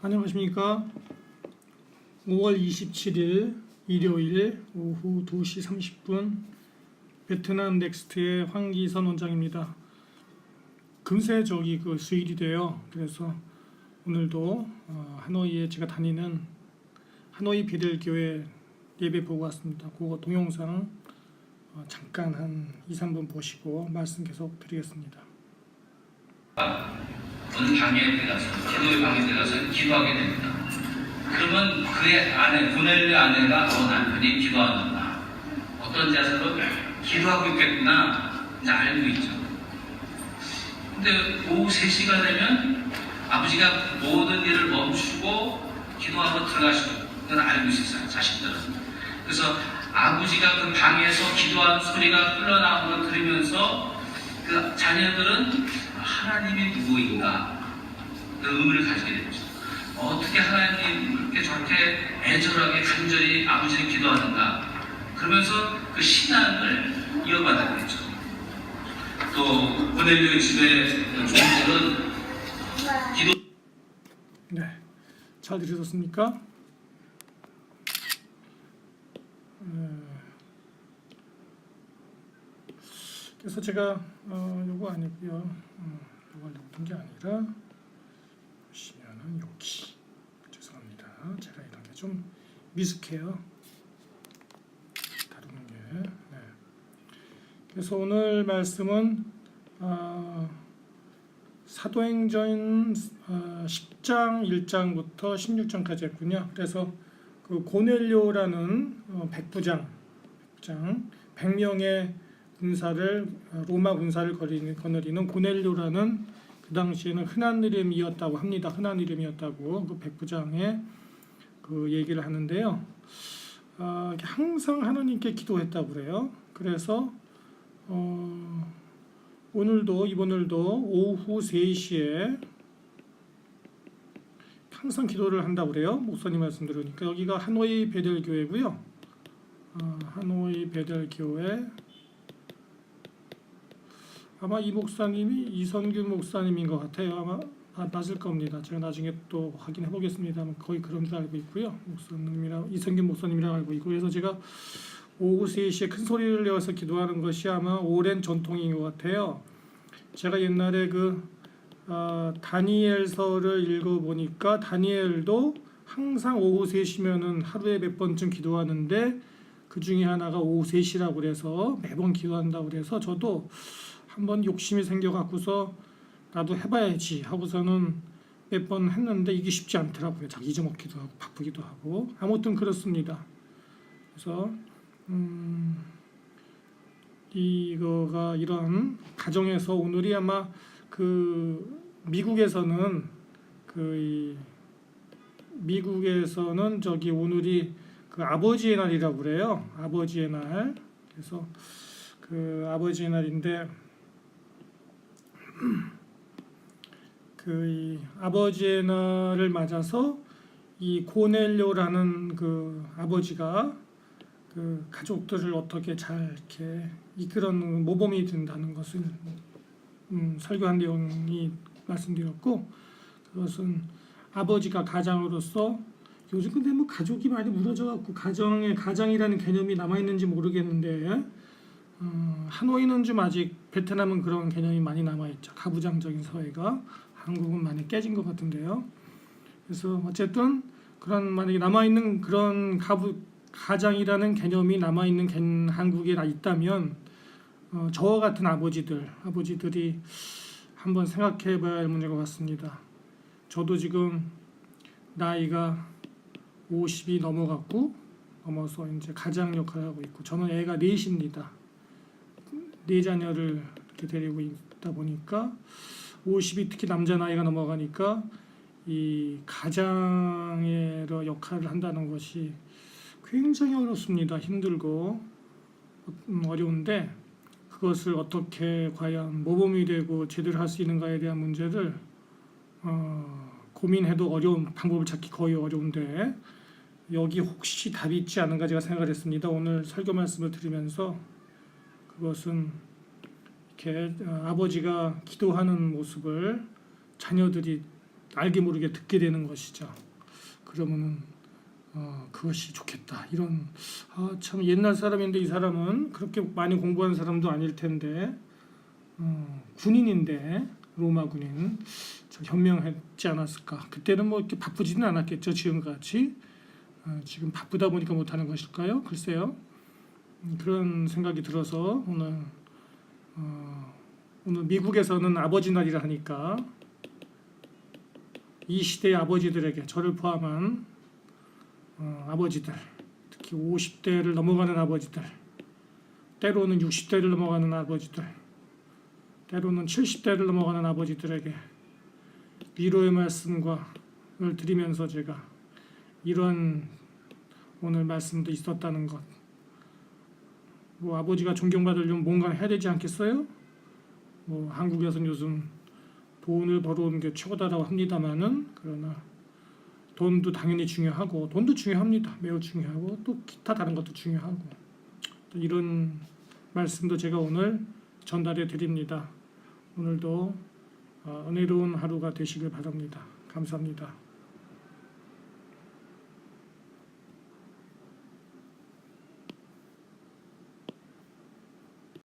안녕하십니까. 5월 27일 일요일 오후 2시 30분 베트남 넥스트의 황기선 원장입니다. 금세 저기 그 수일이 돼요. 그래서 오늘도 어, 하노이에 제가 다니는 하노이 베델교회 예배 보고 왔습니다. 그거 동영상 어, 잠깐 한 2, 3분 보시고 말씀 계속 드리겠습니다. 어느 방에 들어가서 기도의 방에 들어가서 기도하게 됩니다. 그러면 그의 아내 고넬의 아내가 어 남편이 기도하는구나 어떤 자세로 기도하고 있겠구나 이제 알고 있죠. 근데 오후 3시가 되면 아버지가 모든 일을 멈추고 기도하고 들어가시고 그건 알고 있었어요 자신들은. 그래서 아버지가 그 방에서 기도하는 소리가 흘러나오는 걸 들으면서 그 자녀들은 하나님이 누구인가 그 의문을 가지게 되죠. 어떻게 하나님께 저렇게 애절하게 간절히 아버지를 기도하는가 그러면서 그 신앙을 이어가게 되죠. 또 고넬료 집의 종들은 기도 네, 잘 들으셨습니까? 음, 그래서 제가 어, 요거 아니고요. 음, 요걸 넣은 게 아니라 보시면은 여기 죄송합니다. 제가 이런 게 좀 미숙해요. 다루는 게. 네. 그래서 오늘 말씀은 어, 사도행전 어, 10장 1장부터 16장까지 했군요. 그래서 그 고넬료라는 어, 백부장, 백부장 100명의 군사를 어, 로마 군사를 거느리는 고넬료라는 그 당시에는 흔한 이름이었다고 합니다. 흔한 이름이었다고 그 백부장의 그 얘기를 하는데요. 아, 항상 하나님께 기도했다고 그래요. 그래서 어, 오늘도 이번을도 오후 3시에 항상 기도를 한다고 그래요. 목사님 말씀 들으니까 여기가 하노이 베델 교회고요. 어, 하노이 베델 교회 아마 이 목사님이 이선균 목사님인 것 같아요. 아마 아, 맞을 겁니다. 제가 나중에 또 확인해 보겠습니다. 거의 그런 줄 알고 있고요. 목사님이라 이선균 목사님이라고 알고 있고 그래서 제가 오후 3시에 큰 소리를 내어서 기도하는 것이 아마 오랜 전통인 것 같아요. 제가 옛날에 그 어, 다니엘서를 읽어보니까 다니엘도 항상 오후 3시면은 하루에 몇 번쯤 기도하는데 그 중에 하나가 오후 3시라고 그래서 매번 기도한다고 그래서 저도 한번 욕심이 생겨갖고서 나도 해봐야지 하고서는 몇 번 했는데 이게 쉽지 않더라고요. 자기 잊어먹기도 하고 바쁘기도 하고 아무튼 그렇습니다. 그래서 음, 이거가 이런 가정에서 오늘이 아마 그 미국에서는 그이 미국에서는 저기 오늘이 그 아버지의 날이라고 그래요. 아버지의 날. 그래서 그 아버지의 날인데 그이 아버지의 날을 맞아서 이 고넬료라는 그 아버지가 그 가족들을 어떻게 잘 이렇게 이끌어는 모범이 된다는 것을 음, 설교한 내용이 말씀드렸고 그것은 아버지가 가장으로서 요즘 근데 뭐 가족이 많이 무너져 갖고 가정의 가장이라는 개념이 남아 있는지 모르겠는데 어, 하노이는 좀 아직 베트남은 그런 개념이 많이 남아 있죠 가부장적인 사회가 한국은 많이 깨진 것 같은데요. 그래서 어쨌든 그런 만약에 남아 있는 그런 가부 가장이라는 개념이 남아 있는 한국에 있다면 어, 저와 같은 아버지들 아버지들이 한번 생각해봐야 할 문제인 것 같습니다. 저도 지금 나이가 50이 넘어갔고 넘어서 이제 가장 역할을 하고 있고 저는 애가 넷입니다. 네 자녀를 이렇게 데리고 있다 보니까 50이 특히 남자 나이가 넘어가니까 이 가장의 역할을 한다는 것이 굉장히 어렵습니다. 힘들고 음, 어려운데 그것을 어떻게 과연 모범이 되고 제대로 할 수 있는가에 대한 문제를 어, 고민해도 어려운 방법을 찾기 거의 어려운데 여기 혹시 답이 있지 않은가 제가 생각을 했습니다. 오늘 설교 말씀을 들으면서 그것은 이렇게 어, 아버지가 기도하는 모습을 자녀들이 알게 모르게 듣게 되는 것이죠. 그러면은 어, 그것이 좋겠다. 이런 아, 참 옛날 사람인데 이 사람은 그렇게 많이 공부한 사람도 아닐 텐데 어, 군인인데 로마 군인 참 현명했지 않았을까. 그때는 뭐 이렇게 바쁘지는 않았겠죠. 지금같이 어, 지금 바쁘다 보니까 못하는 것일까요? 글쎄요. 음, 그런 생각이 들어서 오늘 어, 오늘 미국에서는 아버지 날이라 하니까 이 시대의 아버지들에게 저를 포함한 어, 아버지들 특히 50대를 넘어가는 아버지들 때로는 60대를 넘어가는 아버지들 때로는 70대를 넘어가는 아버지들에게 위로의 말씀과 을 드리면서 제가 이런 오늘 말씀도 있었다는 것. 뭐 아버지가 존경받으려면 뭔가 해야 되지 않겠어요? 뭐 한국에서는 요즘 돈을 벌어오는 게 최고다라고 합니다만은 그러나 돈도 당연히 중요하고 돈도 중요합니다. 매우 중요하고 또 기타 다른 것도 중요하고 또 이런 말씀도 제가 오늘 전달해 드립니다. 오늘도 어, 은혜로운 하루가 되시길 바랍니다. 감사합니다.